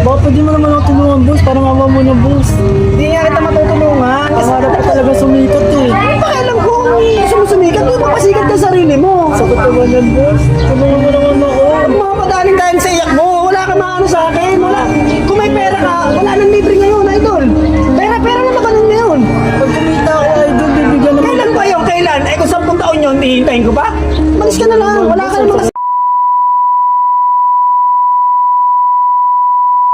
Baka pwede mo naman ako tulungan, boss, para mama mo na, boss. Hindi nga kita matutulungan. Kasi harap ko talaga sumikat eh. pakialam ko, gusto mo sumikat, di ba pasikat ka sarili mo? Sakot naman yan, boss. Tulungan mo naman ako. Ang mga padaling dahil sa iyak mo, wala ka maano sa akin, wala. Kung may pera ka, wala nang libre ngayon, idol. Pera, pera na naman ngayon. Pag kumita ako, idol, bibigyan naman. Kailan ba yun? Kailan? Eh kung 10 taon yun, hihintayin ko pa? Malis ka na lang, wala ka naman kasi.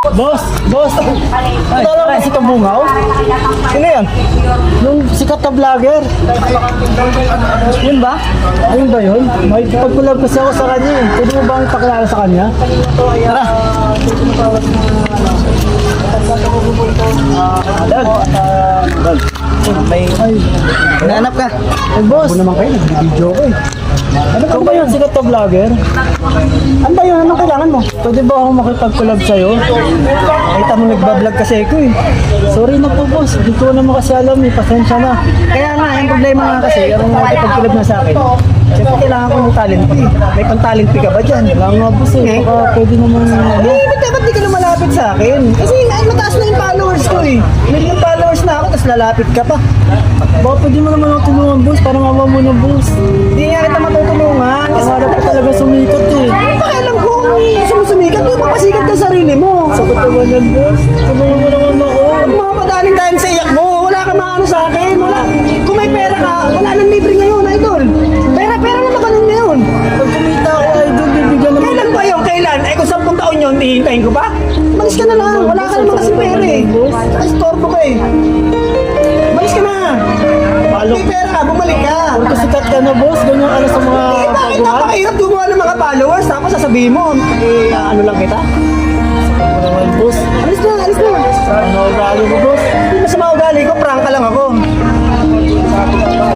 Boss! Boss! Ito lang ba si Kabungaw? Sino yan? Yung sikat na vlogger. Yun ba? Ayun ba yun? May pagkulag kasi ako sa kanya eh. Pwede mo bang ipakilala sa kanya? Tara! Dag! Dag! May hinahanap ka. Eh boss! naman kayo, nag-video ko eh. Ano ba yun? Sikat na vlogger? Ano ba yun? Anong kailangan mo? Pwede ba ako makipag-collab sa'yo? Nakita mo nagbablog kasi ako eh. Sorry na po boss, hindi ko naman kasi alam eh, pasensya na. Kaya nga, yung problema nga kasi, yung nakipagkulab na sa akin, siyempre kailangan ko ng talent fee. May pang-talent fee ka ba dyan? Wala nga boss eh, baka pwede naman ano. Eh, ba't dapat di ka na malapit sa akin? Kasi ay, mataas na yung followers ko eh. Million followers na ako, tapos lalapit ka pa. Baka pwede mo naman ako tulungan boss, para mama mo na boss. Hindi nga kita matutulungan. Kasi harap ko talaga sumikat eh. pakialam ko, gusto mo sumikat, di ba pasikat ka sarili mo? Sakot naman yan boss, tulungan mo naman ako. Ang mga padaling dahil sa iyak mo, wala ka maano sa akin, wala. Kung may pera ka, wala nang libre ngayon, idol. Pera, pera na naman ngayon. Pag kumita ako idol, bibigyan naman. Kailan ba yun? Kailan? Eh kung 10 taon yun, hihintayin ko pa? Malis ka na lang, wala ka naman kasi pera eh. Ay, storbo ka eh ka na! Palok. May pera ka, bumalik ka! Kung kasikat ka na, boss, ganyan ano sa mga Eh, bakit pagbuhat. napakahirap gumawa ng mga followers? Tapos sasabihin mo, eh, ah, ano lang kita? Boss? Alis na, alis na! Ano ugali mo, boss? Hindi masama ugali ko, prank ka lang ako.